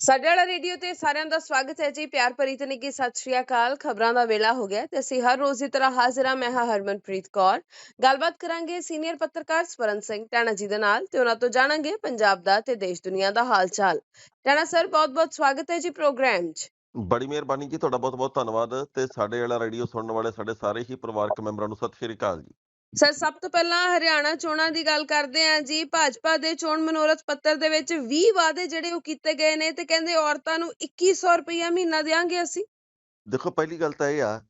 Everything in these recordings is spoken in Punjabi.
ਸਾਡੇ ਵਾਲਾ ਰੇਡੀਓ ਤੇ ਸਾਰਿਆਂ ਦਾ ਸਵਾਗਤ ਹੈ ਜੀ। ਪਿਆਰ ਭਰੀ ਤੇ ਨਿੱਘੀ ਸਤਿ ਸ਼੍ਰੀ ਅਕਾਲ। ਖਬਰਾਂ ਦਾ ਵੇਲਾ ਹੋ ਗਿਆ ਤੇ ਅਸੀਂ ਹਰ ਰੋਜ਼ ਦੀ ਤਰ੍ਹਾਂ ਹਾਜ਼ਰ ਹਾਂ। ਮੈਂ ਹਾਂ ਹਰਮਨਪ੍ਰੀਤ ਕੌਰ। ਗੱਲਬਾਤ ਕਰਾਂਗੇ ਸੀਨੀਅਰ ਪੱਤਰਕਾਰ ਸਵਰਨ ਸਿੰਘ ਟਾਣਾ ਜੀ ਦੇ ਨਾਲ ਤੇ ਉਹਨਾਂ ਤੋਂ ਜਾਣਾਂਗੇ ਪੰਜਾਬ ਦਾ ਤੇ ਦੇਸ਼ ਦੁਨੀਆ ਦਾ ਹਾਲ ਚਾਲ ਟਾਣਾ ਸਰ, ਬਹੁਤ-ਬਹੁਤ ਸਵਾਗਤ ਹੈ ਜੀ ਪ੍ਰੋਗਰਾਮ 'ਚ। ਬੜੀ ਮਿਹਰਬਾਨੀ ਜੀ। ਤੁਹਾਡਾ ਬਹੁਤ ਬਹੁਤ ਧੰਨਵਾਦ ਤੇ ਸਾਡੇ ਵਾਲਾ ਰੇਡੀਓ ਸੁਣਨ ਵਾਲੇ ਸਾਡੇ ਸਾਰੇ ਹੀ ਪਰਿਵਾਰਕ ਮੈਂਬਰਾਂ ਨੂੰ ਸਤਿ ਸ਼੍ਰੀ ਅਕਾਲ ਜੀ। ਸਰ, ਸਭ ਤੋਂ ਪਹਿਲਾਂ ਹਰਿਆਣਾ ਚੋਣਾਂ ਦੀ ਗੱਲ ਕਰਦੇ ਹਾਂ ਜੀ। ਭਾਜਪਾ ਦੇ ਚੋਣ ਮਨੋਰਥ ਪੱਤਰ ਦੇ ਵਿੱਚ 20 ਵਾਅਦੇ ਜਿਹੜੇ ਉਹ ਕੀਤੇ ਗਏ ਨੇ ਤੇ ਕਹਿੰਦੇ ਔਰਤਾਂ ਨੂੰ 2100 ਰੁਪਇਆ ਮਹੀਨਾ ਦੇਵਾਂਗੇ ਅਸੀਂ। ਦੇਖੋ, ਪਹਿਲੀ ਗੱਲ ਤਾਂ ਇਹ ਆ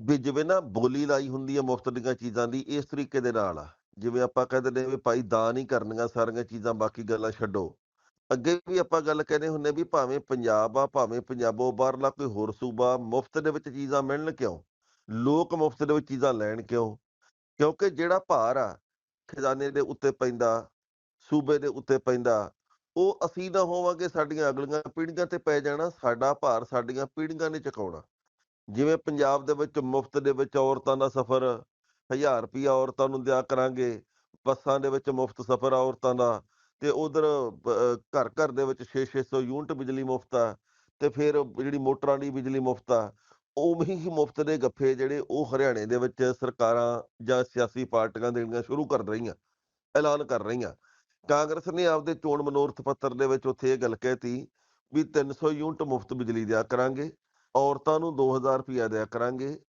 ਵੀ ਜਿਵੇਂ ਨਾ ਬੋਲੀ ਲਾਈ ਹੁੰਦੀ ਹੈ ਮੁਫਤ ਦੀਆਂ ਚੀਜ਼ਾਂ ਦੀ, ਇਸ ਤਰੀਕੇ ਦੇ ਨਾਲ ਆ। ਜਿਵੇਂ ਆਪਾਂ ਕਹਿੰਦੇ ਨੇ ਵੀ ਭਾਈ ਦਾਨ ਹੀ ਕਰਨੀਆਂ ਸਾਰੀਆਂ ਚੀਜ਼ਾਂ, ਬਾਕੀ ਗੱਲਾਂ ਛੱਡੋ। ਅੱਗੇ ਵੀ ਆਪਾਂ ਗੱਲ ਕਹਿੰਦੇ ਹੁੰਨੇ ਵੀ ਭਾਵੇਂ ਪੰਜਾਬ ਆ, ਭਾਵੇਂ ਪੰਜਾਬੋਂ ਬਾਹਰਲਾ ਕੋਈ ਹੋਰ ਸੂਬਾ, ਮੁਫਤ ਦੇ ਵਿੱਚ ਚੀਜ਼ਾਂ ਮਿਲਣ ਕਿਉਂ? ਲੋਕ ਮੁਫਤ ਦੇ ਵਿੱਚ ਚੀਜ਼ਾਂ ਲੈਣ ਕਿਉਂ? ਕਿਉਂਕਿ ਜਿਹੜਾ ਭਾਰ ਆ, ਖਜ਼ਾਨੇ ਦੇ ਉੱਤੇ ਪੈਂਦਾ, ਸੂਬੇ ਦੇ ਉੱਤੇ ਪੈਂਦਾ, ਉਹ ਅਸੀਂ ਨਾ ਹੋਵਾਂਗੇ ਸਾਡੀਆਂ ਅਗਲੀਆਂ ਪੀੜ੍ਹੀਆਂ ਤੇ ਪੈ ਜਾਣਾ, ਸਾਡਾ ਭਾਰ ਸਾਡੀਆਂ ਪੀੜ੍ਹੀਆਂ ਨੇ ਚੁਕਾਉਣਾ। ਜਿਵੇਂ ਪੰਜਾਬ ਦੇ ਵਿੱਚ ਮੁਫਤ ਦੇ ਵਿੱਚ ਔਰਤਾਂ ਦਾ ਸਫ਼ਰ 1000 ਰੁਪਿਆ ਔਰਤਾਂ ਨੂੰ ਦਿਆ ਕਰਾਂਗੇ, ਬੱਸਾਂ ਦੇ ਵਿੱਚ ਮੁਫਤ ਸਫ਼ਰ ਆ ਔਰਤਾਂ ਦਾ, ਤੇ ਉਧਰ ਘਰ ਘਰ ਦੇ ਵਿੱਚ 6-600 ਯੂਨਿਟ ਬਿਜਲੀ ਮੁਫਤ ਆ, ਤੇ ਫਿਰ ਜਿਹੜੀ ਮੋਟਰਾਂ ਦੀ ਬਿਜਲੀ ਮੁਫਤ ਆ ਉਵੇਂ ਹੀ ਮੁਫਤ ਦੇ ਗੱਫੇ ਜਿਹੜੇ ਉਹ ਹਰਿਆਣੇ ਦੇ ਵਿੱਚ ਸਰਕਾਰਾਂ ਜਾਂ ਸਿਆਸੀ ਪਾਰਟੀਆਂ ਦੇਣੀਆਂ ਸ਼ੁਰੂ ਕਰ ਰਹੀਆਂ, ਐਲਾਨ ਕਰ ਰਹੀਆਂ। ਕਾਂਗਰਸ ਨੇ ਆਪਦੇ ਚੋਣ ਮਨੋਰਥ ਪੱਤਰ ਦੇ ਵਿੱਚ ਉੱਥੇ ਇਹ ਗੱਲ ਕਹਿਤੀ ਵੀ 300 ਯੂਨਿਟ ਮੁਫਤ ਬਿਜਲੀ ਦਿਆ ਕਰਾਂਗੇ, ਔਰਤਾਂ ਨੂੰ 2000 ਰੁਪਇਆ ਦਿਆ ਕਰਾਂਗੇ,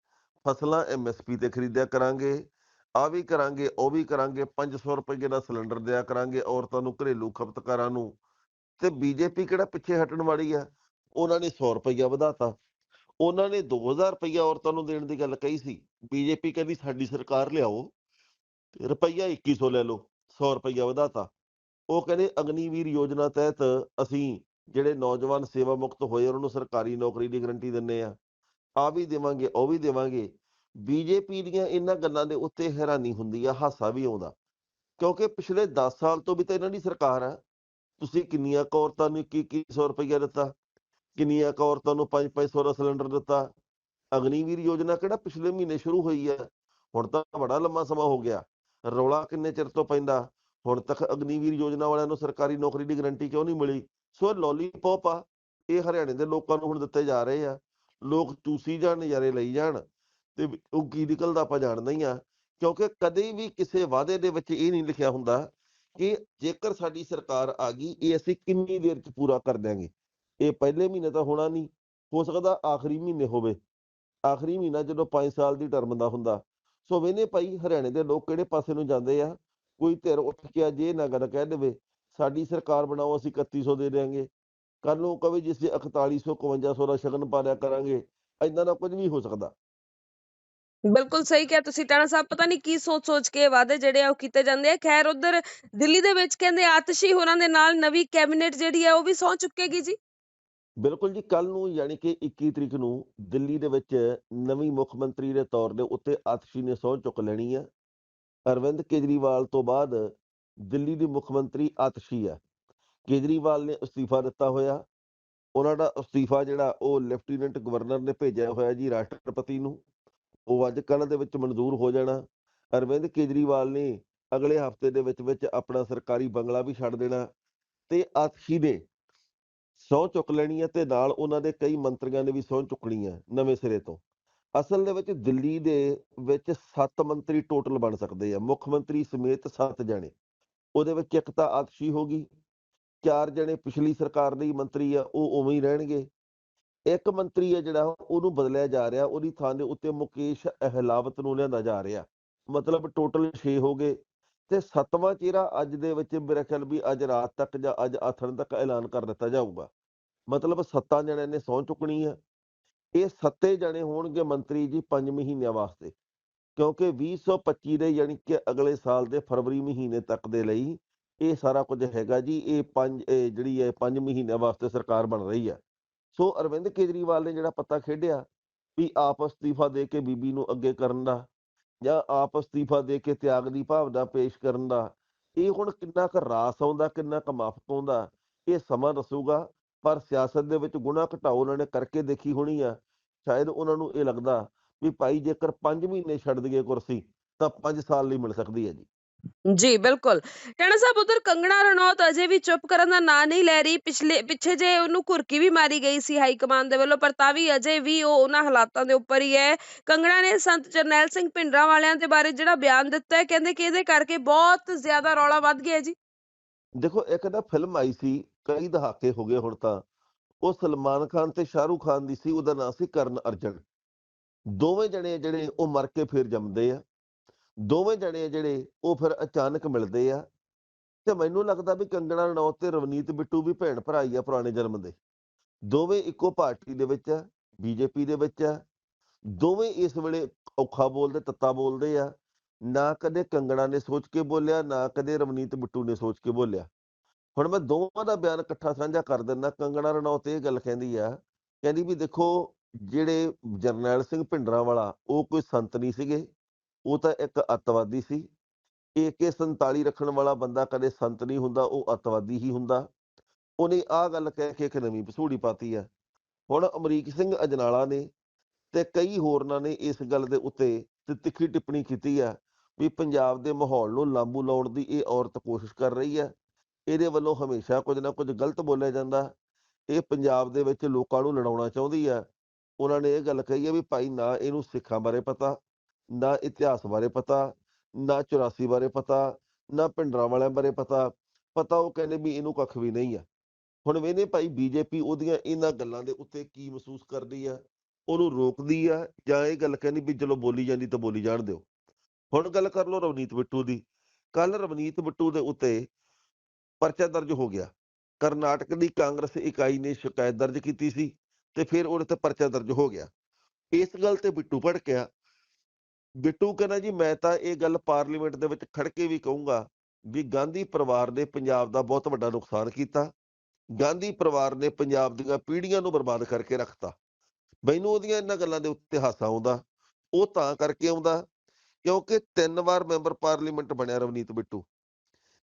ਫਸਲਾਂ ਐਮਐਸਪੀ ਤੇ ਖਰੀਦਿਆ ਕਰਾਂਗੇ ਆ ਵੀ ਕਰਾਂਗੇ, ਉਹ ਵੀ ਕਰਾਂਗੇ 500 ਰੁਪਏ ਦਾ ਸਿਲੰਡਰ ਦਿਆ ਕਰਾਂਗੇ, ਔਰਤਾਂ ਨੂੰ ਘਰੇਲੂ ਖਪਤਕਾਰਾਂ ਨੂੰ। ਤੇ ਬੀਜੇਪੀ ਕਿਹੜਾ ਪਿੱਛੇ ਹਟਣ ਵਾਲੀ ਆ? ਉਹਨਾਂ ਨੇ 100 ਰੁਪਇਆ ਵਧਾਤਾ। ਉਹਨਾਂ ਨੇ 2000 ਰੁਪਇਆ ਔਰਤਾਂ ਨੂੰ ਦੇਣ ਦੀ ਗੱਲ ਕਹੀ ਸੀ। ਬੀਜੇਪੀ ਕਹਿੰਦੀ, ਸਾਡੀ ਸਰਕਾਰ ਲਿਆਓ। ਤੇ ਰੁਪਈਆ 2100 ਲੈ ਲਓ 100 ਰੁਪਇਆ ਵਧਾਤਾ। ਉਹ ਕਹਿੰਦੇ, ਅਗਨੀਵੀਰ ਯੋਜਨਾ ਤਹਿਤ ਅਸੀਂ ਜਿਹੜੇ ਨੌਜਵਾਨ ਸੇਵਾ ਮੁਕਤ ਹੋਏ ਉਹਨਾਂ ਨੂੰ ਸਰਕਾਰੀ ਨੌਕਰੀ ਦੀ ਗਰੰਟੀ ਦਿੰਨੇ ਆ ਆ ਵੀ ਦੇਵਾਂਗੇ, ਉਹ ਵੀ ਦੇਵਾਂਗੇ। ਬੀਜੇਪੀ ਦੀਆਂ ਇਹਨਾਂ ਗੱਲਾਂ ਦੇ ਉੱਤੇ ਹੈਰਾਨੀ ਹੁੰਦੀ ਆ, ਹਾਸਾ ਵੀ ਆਉਂਦਾ। ਕਿਉਂਕਿ ਪਿਛਲੇ 10 ਸਾਲ ਤੋਂ ਵੀ ਤਾਂ ਇਹਨਾਂ ਦੀ ਸਰਕਾਰ ਆ। ਤੁਸੀਂ ਕਿੰਨੀਆਂ ਕੁ ਔਰਤਾਂ ਨੂੰ 2100 ਰੁਪਇਆ ਦਿੱਤਾ? ਕਿੰਨੀਆਂ ਕੁ ਔਰਤਾਂ ਨੂੰ 5-500 ਦਾ ਸਿਲੰਡਰ ਦਿੱਤਾ। ਅਗਨੀਵੀਰ ਯੋਜਨਾ ਕਿਹੜਾ ਪਿਛਲੇ ਮਹੀਨੇ ਸ਼ੁਰੂ ਹੋਈ ਹੈ ਹੁਣ ਤਾਂ ਬੜਾ ਲੰਮਾ ਸਮਾਂ ਹੋ ਗਿਆ। ਰੌਲਾ ਕਿੰਨੇ ਚਿਰ ਤੋਂ ਪੈਂਦਾ? ਹੁਣ ਤੱਕ ਅਗਨੀਵੀਰ ਯੋਜਨਾ ਵਾਲਿਆਂ ਨੂੰ ਸਰਕਾਰੀ ਨੌਕਰੀ ਦੀ ਗਰੰਟੀ ਕਿਉਂ ਨਹੀਂ ਮਿਲੀ? ਸੋ ਲੋਲੀਪੌਪ ਆ। ਇਹ ਹਰਿਆਣੇ ਦੇ ਲੋਕਾਂ ਨੂੰ ਹੁਣ ਦਿੱਤੇ ਜਾ ਰਹੇ ਆ। ਲੋਕ ਚੂਸੀ ਜਾਣ, ਨਜ਼ਾਰੇ ਲਈ ਜਾਣ। ਤੇ ਉਹ ਕੀ ਨਿਕਲਦਾ ਆਪਾਂ ਜਾਣਦੇ ਹੀ ਆ। ਕਿਉਂਕਿ ਕਦੇ ਵੀ ਕਿਸੇ ਵਾਅਦੇ ਦੇ ਵਿੱਚ ਇਹ ਨਹੀਂ ਲਿਖਿਆ ਹੁੰਦਾ ਕਿ ਜੇਕਰ ਸਾਡੀ ਸਰਕਾਰ ਆ ਗਈ, ਇਹ ਅਸੀਂ ਕਿੰਨੀ ਦੇਰ ਚ ਪੂਰਾ ਕਰ ਦਿਆਂਗੇ। ਇਹ ਪਹਿਲੇ ਮਹੀਨੇ ਤਾਂ ਹੋਣਾ ਨਹੀਂ, ਹੋ ਸਕਦਾ ਆਖਰੀ ਮਹੀਨੇ ਹੋਵੇ। ਆਖਰੀ ਮਹੀਨਾ ਜਦੋਂ 5 ਸਾਲ ਦੀ ਟਰਮ ਦਾ ਹੁੰਦਾ। ਸੋ ਵੇਨੇ ਭਾਈ, ਹਰਿਆਣੇ ਦੇ ਲੋਕ ਕਿਹੜੇ ਪਾਸੇ ਨੂੰ ਜਾਂਦੇ ਆ? ਕੋਈ ਧਿਰ ਉੱਠ ਕੇ ਅਜੇ ਨਾ ਗੱਲ ਕਹਿ ਦੇਵੇ, ਸਾਡੀ ਸਰਕਾਰ ਬਣਾਓ, ਅਸੀਂ 3100 ਦੇ ਦੇਾਂਗੇ ਕੱਲ ਨੂੰ ਕਵੇ ਜਿਸ 4100 5100 ਦਾ ਸ਼ਗਨ ਪਾ ਕਰਾਂਗੇ ਐਦਾਂ ਦਾ ਕੁਝ ਵੀ ਹੋ ਸਕਦਾ। ਬਿਲਕੁਲ ਸਹੀ ਕਿਹਾ ਤੁਸੀਂ, ਟਾਣਾ ਸਾਹਿਬ, ਪਤਾ ਨਹੀਂ ਕੀ ਸੋਚ ਸੋਚ ਕੇ ਵਾਅਦੇ ਜਿਹੜੇ ਆ ਉਹ ਕੀਤੇ ਜਾਂਦੇ ਆ। ਖੈਰ, ਉਧਰ ਦਿੱਲੀ ਦੇ ਵਿੱਚ ਕਹਿੰਦੇ ਆਤਸ਼ੀ ਹੋਰਾਂ ਦੇ ਨਾਲ ਨਵੀਂ ਕੈਬਨਿਟ ਜਿਹੜੀ ਆ ਉਹ ਵੀ ਸੌ ਚੁੱਕੇਗੀ ਜੀ। ਬਿਲਕੁਲ ਜੀ ਕੱਲ ਨੂੰ ਯਾਨੀ ਕਿ 21 ਤਰੀਕ ਨੂੰ ਦਿੱਲੀ ਦੇ ਵਿੱਚ ਨਵੀਂ ਮੁੱਖ ਮੰਤਰੀ ਦੇ ਤੌਰ ਦੇ ਉੱਤੇ ਆਤਸ਼ੀ ਨੇ ਸਹੁੰ ਚੁੱਕ ਲੈਣੀ ਆ। ਅਰਵਿੰਦ ਕੇਜਰੀਵਾਲ ਤੋਂ ਬਾਅਦ ਦਿੱਲੀ ਦੀ ਮੁੱਖ ਮੰਤਰੀ ਆਤਸ਼ੀ ਆ। ਕੇਜਰੀਵਾਲ ਨੇ ਅਸਤੀਫਾ ਦਿੱਤਾ ਹੋਇਆ। ਉਹਨਾਂ ਦਾ ਅਸਤੀਫਾ ਜਿਹੜਾ ਉਹ ਲੈਫਟੀਨੈਂਟ ਗਵਰਨਰ ਨੇ ਭੇਜਿਆ ਹੋਇਆ ਜੀ, ਰਾਸ਼ਟਰਪਤੀ ਨੂੰ। ਉਹ ਅੱਜ ਕੱਲ੍ਹ ਦੇ ਵਿੱਚ ਮਨਜ਼ੂਰ ਹੋ ਜਾਣਾ। ਅਰਵਿੰਦ ਕੇਜਰੀਵਾਲ ਨੇ ਅਗਲੇ ਹਫ਼ਤੇ ਦੇ ਵਿੱਚ ਵਿੱਚ ਆਪਣਾ ਸਰਕਾਰੀ ਬੰਗਲਾ ਵੀ ਛੱਡ ਦੇਣਾ। ਤੇ ਆਤਸ਼ੀ ਨੇ ਸਹੁੰ ਚੁੱਕ ਲੈਣੀ ਹੈ ਤੇ ਨਾਲ ਉਹਨਾਂ ਦੇ ਕਈ ਮੰਤਰੀਆਂ ਨੇ ਵੀ ਸਹੁੰ ਚੁੱਕਣੀ ਹੈ ਨਵੇਂ ਸਿਰੇ ਤੋਂ। ਅਸਲ ਦੇ ਵਿੱਚ ਦਿੱਲੀ ਦੇ ਵਿੱਚ 7 ਮੰਤਰੀ ਟੋਟਲ ਬਣ ਸਕਦੇ ਆ। ਮੁੱਖ ਮੰਤਰੀ ਸਮੇਤ 7 ਜਣੇ। ਉਹਦੇ ਵਿੱਚ ਇੱਕ ਤਾਂ ਆਤਸ਼ੀ ਹੋਗੀ ਚਾਰ ਜਣੇ ਪਿਛਲੀ ਸਰਕਾਰ ਦੇ ਮੰਤਰੀ ਆ, ਉਹ ਉਵੇਂ ਹੀ ਰਹਿਣਗੇ। ਇੱਕ ਮੰਤਰੀ ਹੈ ਜਿਹੜਾ, ਉਹਨੂੰ ਬਦਲਿਆ ਜਾ ਰਿਹਾ। ਉਹਦੀ ਥਾਂ ਦੇ ਉੱਤੇ ਮੁਕੇਸ਼ ਅਹਿਲਾਵਤ ਨੂੰ ਲਿਆਂਦਾ ਜਾ ਰਿਹਾ। ਮਤਲਬ ਟੋਟਲ 6 ਹੋ ਗਏ। ਤੇ ਸੱਤਵਾਂ ਚਿਹਰਾ ਅੱਜ ਦੇ ਵਿੱਚ ਮੇਰੇ ਖਿਆਲ ਵੀ ਅੱਜ ਰਾਤ ਤੱਕ ਜਾਂ ਅੱਜ ਆਥਣ ਤੱਕ ਐਲਾਨ ਕਰ ਦਿੱਤਾ ਜਾਊਗਾ। ਮਤਲਬ ਸੱਤਾਂ ਜਣਿਆਂ ਨੇ ਸਹੁੰ ਚੁੱਕਣੀ ਆ। ਇਹ ਸੱਤੇ ਜਣੇ ਹੋਣਗੇ ਮੰਤਰੀ ਜੀ 5 ਮਹੀਨਿਆਂ ਵਾਸਤੇ, ਕਿਉਂਕਿ 2025 ਦੇ ਯਾਨੀ ਕਿ ਅਗਲੇ ਸਾਲ ਦੇ ਫਰਵਰੀ ਮਹੀਨੇ ਤੱਕ ਦੇ ਲਈ ਇਹ ਸਾਰਾ ਕੁਝ ਹੈਗਾ ਜੀ, ਇਹ ਪੰਜ ਜਿਹੜੀ ਹੈ 5 ਮਹੀਨਿਆਂ ਵਾਸਤੇ ਸਰਕਾਰ ਬਣ ਰਹੀ ਹੈ ਸੋ ਅਰਵਿੰਦ ਕੇਜਰੀਵਾਲ ਨੇ ਜਿਹੜਾ ਪੱਤਾ ਖੇਡਿਆ ਵੀ ਆਪ ਅਸਤੀਫਾ ਦੇ ਕੇ ਬੀਬੀ ਨੂੰ ਅੱਗੇ ਕਰਨ ਦਾ ਜਾਂ ਆਪ ਅਸਤੀਫਾ ਦੇ ਕੇ ਤਿਆਗ ਦੀ ਭਾਵਨਾ ਪੇਸ਼ ਕਰਨ ਦਾ, ਇਹ ਹੁਣ ਕਿੰਨਾ ਕੁ ਰਾਸ ਆਉਂਦਾ, ਕਿੰਨਾ ਕੁ ਮਾਫ ਆਉਂਦਾ, ਇਹ ਸਮਾਂ ਦੱਸੂਗਾ, ਪਰ ਸਿਆਸਤ ਦੇ ਵਿੱਚ ਗੁਣਾ ਘਟਾਓ ਉਹਨਾਂ ਨੇ ਕਰਕੇ ਦੇਖੀ ਹੋਣੀ ਆ, ਸ਼ਾਇਦ ਉਹਨਾਂ ਨੂੰ ਇਹ ਲੱਗਦਾ ਵੀ ਭਾਈ ਜੇਕਰ 5 ਮਹੀਨੇ ਛੱਡ ਦਈਏ ਕੁਰਸੀ, ਤਾਂ 5 ਸਾਲ ਲਈ ਮਿਲ ਸਕਦੀ ਹੈ ਜੀ। ਜੀ, ਬਿਲਕੁਲ। ਟਾਣਾ ਸਾਹਿਬ, ਉਧਰ ਕੰਗਣਾ ਰਣੌਤ ਅਜੇ ਵੀ ਚੁੱਪ ਕਰਨ ਦਾ ਨਾਂ ਨਹੀਂ ਲੈ ਰਹੀ। ਪਿਛਲੇ, ਪਿੱਛੇ ਜੇ ਉਹਨੂੰ ਘੁਰਕੀ ਵੀ ਮਾਰੀ ਗਈ ਸੀ ਹਾਈ ਕਮਾਂਡ ਦੇ ਵੱਲੋਂ, ਪਰ ਤਾਂ ਵੀ ਅਜੇ ਵੀ ਉਹ ਉਹਨਾਂ ਹਾਲਾਤਾਂ ਦੇ ਉੱਪਰ ਹੀ ਹੈ। ਕੰਗਣਾ ਨੇ ਸੰਤ ਜਰਨੈਲ ਸਿੰਘ ਭਿੰਡਰਾਂ ਵਾਲਿਆਂ ਦੇ ਬਾਰੇ ਜਿਹੜਾ ਬਿਆਨ ਦਿੱਤਾ ਹੈ, ਕਹਿੰਦੇ ਕਿ ਇਹਦੇ ਕਰਕੇ ਬਹੁਤ ਜ਼ਿਆਦਾ ਰੌਲਾ ਵੱਧ ਗਿਆ ਜੀ। ਦੇਖੋ, ਇੱਕ ਨਾ ਫਿਲਮ ਆਈ ਸੀ, ਕਈ ਦਹਾਕੇ ਹੋ ਗਏ ਹੁਣ ਤਾਂ। ਉਹ ਸਲਮਾਨ ਖਾਨ ਤੇ ਸ਼ਾਹਰੂਖ ਖਾਨ ਦੀ ਸੀ, ਉਹਦਾ ਨਾਂ ਸੀ ਕਰਨ ਅਰਜਨ। ਦੋਵੇਂ ਜਣੇ ਜਿਹੜੇ ਉਹ ਮਰ ਕੇ ਫਿਰ ਜੰਮਦੇ ਆ। ਦੋਵੇਂ ਜਣੇ ਜਿਹੜੇ, ਉਹ ਫਿਰ ਅਚਾਨਕ ਮਿਲਦੇ ਆ ਤੇ ਮੈਨੂੰ ਲੱਗਦਾ ਵੀ ਕੰਗਣਾ ਰਣੌਤ ਤੇ ਰਵਨੀਤ ਬਿੱਟੂ ਵੀ ਭੈਣ ਭਰਾ ਹੀ ਆ ਪੁਰਾਣੇ ਜਨਮ ਦੇ। ਦੋਵੇਂ ਇੱਕੋ ਪਾਰਟੀ ਦੇ ਵਿੱਚ ਆ ਬੀਜੇਪੀ ਦੇ ਵਿੱਚ ਆ। ਦੋਵੇਂ ਇਸ ਵੇਲੇ ਔਖਾ ਬੋਲਦੇ, ਤੱਤਾ ਬੋਲਦੇ ਆ। ਨਾ ਕਦੇ ਕੰਗਣਾ ਨੇ ਸੋਚ ਕੇ ਬੋਲਿਆ, ਨਾ ਕਦੇ ਰਵਨੀਤ ਬਿੱਟੂ ਨੇ ਸੋਚ ਕੇ ਬੋਲਿਆ। ਹੁਣ ਮੈਂ ਦੋਵਾਂ ਦਾ ਬਿਆਨ ਇਕੱਠਾ ਸਾਂਝਾ ਕਰ ਦਿੰਦਾ, ਕੰਗਣਾ ਰਣੌਤ ਇਹ ਗੱਲ ਕਹਿੰਦੀ ਆ, ਕਹਿੰਦੀ ਵੀ ਦੇਖੋ, ਜਿਹੜੇ ਜਰਨੈਲ ਸਿੰਘ ਭਿੰਡਰਾਂ ਵਾਲਾ ਉਹ ਕੋਈ ਸੰਤ ਨਹੀਂ ਸੀਗੇ। ਉਹ ਤਾਂ ਇੱਕ ਅੱਤਵਾਦੀ ਸੀ। AK47 ਰੱਖਣ ਵਾਲਾ ਬੰਦਾ ਕਦੇ ਸੰਤ ਨਹੀਂ ਹੁੰਦਾ, ਉਹ ਅੱਤਵਾਦੀ ਹੀ ਹੁੰਦਾ। ਉਹਨੇ ਆਹ ਗੱਲ ਕਹਿ ਕੇ ਇੱਕ ਨਵੀਂ ਪਸੂੜੀ ਪਾਤੀ ਆ। ਹੁਣ ਅਮਰੀਕ ਸਿੰਘ ਅਜਨਾਲਾ ਨੇ ਤੇ ਕਈ ਹੋਰਨਾਂ ਨੇ ਇਸ ਗੱਲ ਦੇ ਉੱਤੇ ਤਿੱਖੀ ਟਿੱਪਣੀ ਕੀਤੀ ਆ ਵੀ ਪੰਜਾਬ ਦੇ ਮਾਹੌਲ ਨੂੰ ਲਾਂਬੂ ਲਾਉਣ ਦੀ ਇਹ ਔਰਤ ਕੋਸ਼ਿਸ਼ ਕਰ ਰਹੀ ਆ। ਇਹਦੇ ਵੱਲੋਂ ਹਮੇਸ਼ਾ ਕੁਝ ਨਾ ਕੁਝ ਗਲਤ ਬੋਲਿਆ ਜਾਂਦਾ। ਇਹ ਪੰਜਾਬ ਦੇ ਵਿੱਚ ਲੋਕਾਂ ਨੂੰ ਲੜਾਉਣਾ ਚਾਹੁੰਦੀ ਆ। ਉਹਨਾਂ ਨੇ ਇਹ ਗੱਲ ਕਹੀ ਆ ਵੀ ਭਾਈ ਨਾ ਇਹਨੂੰ ਸਿੱਖਾਂ ਬਾਰੇ ਪਤਾ। ਨਾ ਇਤਿਹਾਸ ਬਾਰੇ ਪਤਾ, ਨਾ 84 ਬਾਰੇ ਪਤਾ, ਨਾ ਭਿੰਡਰਾਂ ਵਾਲਿਆਂ ਬਾਰੇ ਪਤਾ। ਪਤਾ ਉਹ ਕਹਿੰਦੇ ਵੀ ਇਹਨੂੰ ਕੱਖ ਵੀ ਨਹੀਂ ਆ। ਹੁਣ ਵੇਨੇ ਭਾਈ ਬੀਜੇਪੀ ਉਹਦੀਆਂ ਇਹਨਾਂ ਗੱਲਾਂ ਦੇ ਉੱਤੇ ਕੀ ਮਹਿਸੂਸ ਕਰਦੀ ਆ, ਉਹਨੂੰ ਰੋਕਦੀ ਆ ਜਾਂ ਇਹ ਗੱਲ ਕਹਿੰਦੀ ਵੀ ਚਲੋ ਬੋਲੀ ਜਾਂਦੀ ਤਾਂ ਬੋਲੀ ਜਾਣ ਦਿਓ। ਹੁਣ ਗੱਲ ਕਰ ਲਓ ਰਵਨੀਤ ਬਿੱਟੂ ਦੀ। ਕੱਲ ਰਵਨੀਤ ਬਿੱਟੂ ਦੇ ਉੱਤੇ ਪਰਚਾ ਦਰਜ ਹੋ ਗਿਆ। ਕਰਨਾਟਕ ਦੀ ਕਾਂਗਰਸ ਇਕਾਈ ਨੇ ਸ਼ਿਕਾਇਤ ਦਰਜ ਕੀਤੀ ਸੀ ਤੇ ਫਿਰ ਉਹਦੇ ਤੇ ਪਰਚਾ ਦਰਜ ਹੋ ਗਿਆ। ਇਸ ਗੱਲ ਤੇ ਬਿੱਟੂ ਭੜਕਿਆ ਬਿੱਟੂ ਕਹਿੰਦਾ ਜੀ, ਮੈਂ ਤਾਂ ਇਹ ਗੱਲ ਪਾਰਲੀਮੈਂਟ ਦੇ ਵਿੱਚ ਖੜ ਕੇ ਵੀ ਕਹੂੰਗਾ ਵੀ ਗਾਂਧੀ ਪਰਿਵਾਰ ਨੇ ਪੰਜਾਬ ਦਾ ਬਹੁਤ ਵੱਡਾ ਨੁਕਸਾਨ ਕੀਤਾ। ਗਾਂਧੀ ਪਰਿਵਾਰ ਨੇ ਪੰਜਾਬ ਦੀਆਂ ਪੀੜ੍ਹੀਆਂ ਨੂੰ ਬਰਬਾਦ ਕਰਕੇ ਰੱਖਤਾ। ਮੈਨੂੰ ਉਹਦੀਆਂ ਇਹਨਾਂ ਗੱਲਾਂ ਦੇ ਉੱਤੇ ਹਾਸਾ ਆਉਂਦਾ। ਉਹ ਤਾਂ ਕਰਕੇ ਆਉਂਦਾ ਕਿਉਂਕਿ ਤਿੰਨ ਵਾਰ ਮੈਂਬਰ ਪਾਰਲੀਮੈਂਟ ਬਣਿਆ ਰਵਨੀਤ ਬਿੱਟੂ।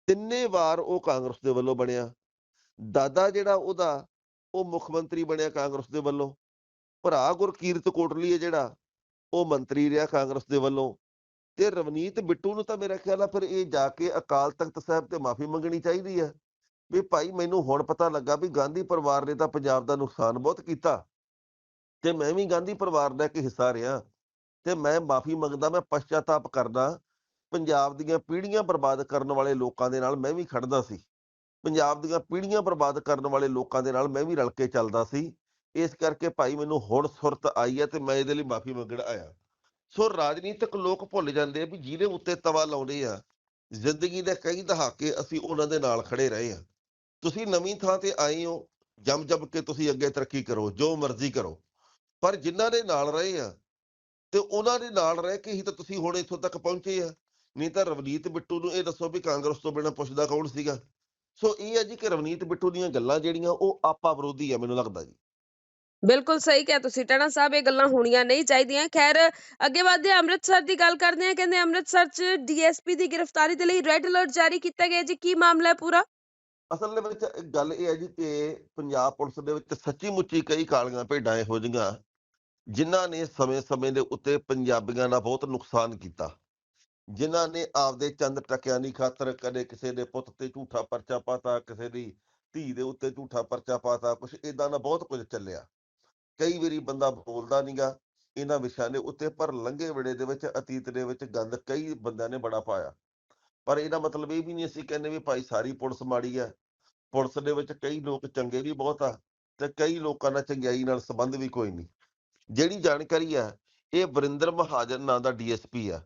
ਤਿੰਨੇ ਵਾਰ ਉਹ ਕਾਂਗਰਸ ਦੇ ਵੱਲੋਂ ਬਣਿਆ। ਦਾਦਾ ਜਿਹੜਾ ਉਹਦਾ, ਉਹ ਮੁੱਖ ਮੰਤਰੀ ਬਣਿਆ ਕਾਂਗਰਸ ਦੇ ਵੱਲੋਂ। ਭਰਾ ਗੁਰਕੀਰਤ ਕੋਟਲੀ ਹੈ ਜਿਹੜਾ। ਉਹ ਮੰਤਰੀ ਰਿਹਾ ਕਾਂਗਰਸ ਦੇ ਵੱਲੋਂ ਤੇ ਰਵਨੀਤ ਬਿੱਟੂ ਨੂੰ ਤਾਂ ਮੇਰਾ ਖਿਆਲ ਆ ਫਿਰ ਇਹ ਜਾ ਕੇ ਅਕਾਲ ਤਖਤ ਸਾਹਿਬ ਤੇ ਮਾਫੀ ਮੰਗਣੀ ਚਾਹੀਦੀ ਹੈ ਵੀ ਭਾਈ ਮੈਨੂੰ ਹੁਣ ਪਤਾ ਲੱਗਾ ਵੀ ਗਾਂਧੀ ਪਰਿਵਾਰ ਨੇ ਤਾਂ ਪੰਜਾਬ ਦਾ ਨੁਕਸਾਨ ਬਹੁਤ ਕੀਤਾ। ਤੇ ਮੈਂ ਵੀ ਗਾਂਧੀ ਪਰਿਵਾਰ ਦਾ ਇੱਕ ਹਿੱਸਾ ਰਿਹਾ ਤੇ ਮੈਂ ਮਾਫੀ ਮੰਗਦਾ, ਮੈਂ ਪਛਤਾਤਾਪ ਕਰਦਾ। ਪੰਜਾਬ ਦੀਆਂ ਪੀੜ੍ਹੀਆਂ ਬਰਬਾਦ ਕਰਨ ਵਾਲੇ ਲੋਕਾਂ ਦੇ ਨਾਲ ਮੈਂ ਵੀ ਖੜਦਾ ਸੀ। ਪੰਜਾਬ ਦੀਆਂ ਪੀੜ੍ਹੀਆਂ ਬਰਬਾਦ ਕਰਨ ਵਾਲੇ ਲੋਕਾਂ ਦੇ ਨਾਲ ਮੈਂ ਵੀ ਰਲ ਕੇ ਚੱਲਦਾ ਸੀ। ਇਸ ਕਰਕੇ ਭਾਈ ਮੈਨੂੰ ਹੁਣ ਸੁਰਤ ਆਈ ਹੈ ਤੇ ਮੈਂ ਇਹਦੇ ਲਈ ਮਾਫੀ ਮੰਗਣ ਆਇਆ। ਸੋ ਰਾਜਨੀਤਿਕ ਲੋਕ ਭੁੱਲ ਜਾਂਦੇ ਆ ਵੀ ਜਿਹਦੇ ਉੱਤੇ ਤਵਾ ਲਾਉਂਦੇ ਆ, ਜ਼ਿੰਦਗੀ ਦੇ ਕਈ ਦਹਾਕੇ ਅਸੀਂ ਉਹਨਾਂ ਦੇ ਨਾਲ ਖੜੇ ਰਹੇ ਆ ਤੁਸੀਂ ਨਵੀਂ ਥਾਂ ਤੇ ਆਏ ਹੋ, ਜੰਮ ਜੰਮ ਕੇ ਤੁਸੀਂ ਅੱਗੇ ਤਰੱਕੀ ਕਰੋ, ਜੋ ਮਰਜ਼ੀ ਕਰੋ। ਪਰ ਜਿਨ੍ਹਾਂ ਦੇ ਨਾਲ ਰਹੇ ਆ, ਤੇ ਉਹਨਾਂ ਦੇ ਨਾਲ ਰਹਿ ਕੇ ਹੀ ਤਾਂ ਤੁਸੀਂ ਹੁਣ ਇੱਥੋਂ ਤੱਕ ਪਹੁੰਚੇ ਆ। ਨਹੀਂ ਤਾਂ ਰਵਨੀਤ ਬਿੱਟੂ ਨੂੰ ਇਹ ਦੱਸੋ ਵੀ ਕਾਂਗਰਸ ਤੋਂ ਬਿਨਾਂ ਪੁੱਛਦਾ ਕੌਣ ਸੀਗਾ? ਸੋ ਇਹ ਹੈ ਜੀ ਕਿ ਰਵਨੀਤ ਬਿੱਟੂ ਦੀਆਂ ਗੱਲਾਂ ਜਿਹੜੀਆਂ ਉਹ ਆਪਾ ਵਿਰੋਧੀ ਆ, ਮੈਨੂੰ ਲੱਗਦਾ ਜੀ। ਬਿਲਕੁਲ ਸਹੀ ਕਿਹਾ ਤੁਸੀਂ, ਟਾਣਾ ਸਾਹਿਬ ਇਹ ਗੱਲਾਂ ਹੋਣੀਆਂ ਨਹੀਂ ਚਾਹੀਦੀਆਂ। ਖੈਰ, ਅੱਗੇ ਵਧਦੇ ਅੰਮ੍ਰਿਤਸਰ ਦੀ ਗੱਲ ਕਰਦੇ ਹਾਂ, ਕਹਿੰਦੇ ਅੰਮ੍ਰਿਤਸਰ 'ਚ ਡੀਐਸਪੀ ਦੀ ਗ੍ਰਿਫਤਾਰੀ ਦੇ ਲਈ ਰੈੱਡ ਅਲਰਟ ਜਾਰੀ ਕੀਤਾ ਗਿਆ ਜੀ, ਕੀ ਮਾਮਲਾ ਹੈ ਪੂਰਾ? ਅਸਲ ਦੇ ਵਿੱਚ ਗੱਲ ਇਹ ਹੈ ਜੀ ਕਿ ਪੰਜਾਬ ਪੁਲਿਸ ਦੇ ਵਿੱਚ ਸੱਚੀ ਮੁੱਚੀ ਕਈ ਕਾਲੀਆਂ ਭੇਡਾਂ ਇਹੋ ਜਿਹੀਆਂ, ਜਿਨ੍ਹਾਂ ਨੇ ਸਮੇਂ-ਸਮੇਂ ਦੇ ਉੱਤੇ ਪੰਜਾਬੀਆਂ ਦਾ ਬਹੁਤ ਨੁਕਸਾਨ ਕੀਤਾ। ਜਿਨ੍ਹਾਂ ਨੇ ਆਪਦੇ ਚੰਦ ਟਕਿਆਂ ਦੀ ਖਾਤਰ ਕਦੇ ਕਿਸੇ ਦੇ ਪੁੱਤ ਤੇ ਝੂਠਾ ਪਰਚਾ ਪਾਤਾ, ਕਿਸੇ ਦੀ ਧੀ ਦੇ ਉੱਤੇ ਝੂਠਾ ਪਰਚਾ ਪਾਤਾ ਕੁਝ ਇਦਾਂ ਦਾ ਬਹੁਤ ਕੁਝ ਚੱਲਿਆ। ਕਈ ਵਾਰੀ ਬੰਦਾ ਬੋਲਦਾ ਨਹੀਂਗਾ ਇਹਨਾਂ ਵਿਸ਼ਿਆਂ ਦੇ ਉੱਤੇ, ਪਰ ਲੰਘੇ ਵੇੜੇ ਦੇ ਵਿੱਚ, ਅਤੀਤ ਦੇ ਵਿੱਚ ਗੰਦ ਕਈ ਬੰਦਿਆਂ ਨੇ ਬੜਾ ਪਾਇਆ। ਪਰ ਇਹਦਾ ਮਤਲਬ ਇਹ ਵੀ ਨਹੀਂ ਅਸੀਂ ਕਹਿੰਦੇ ਵੀ ਭਾਈ ਸਾਰੀ ਪੁਲਿਸ ਮਾੜੀ ਹੈ ਪੁਲਿਸ ਦੇ ਵਿੱਚ ਕਈ ਲੋਕ ਚੰਗੇ ਵੀ ਬਹੁਤ ਆ ਤੇ ਕਈ ਲੋਕਾਂ ਨਾਲ ਚੰਗਿਆਈ ਨਾਲ ਸੰਬੰਧ ਵੀ ਕੋਈ ਨਹੀਂ ਜਿਹੜੀ ਜਾਣਕਾਰੀ ਆ, ਇਹ ਵਰਿੰਦਰ ਮਹਾਜਨ ਨਾਂ ਦਾ ਡੀਐਸਪੀ ਆ।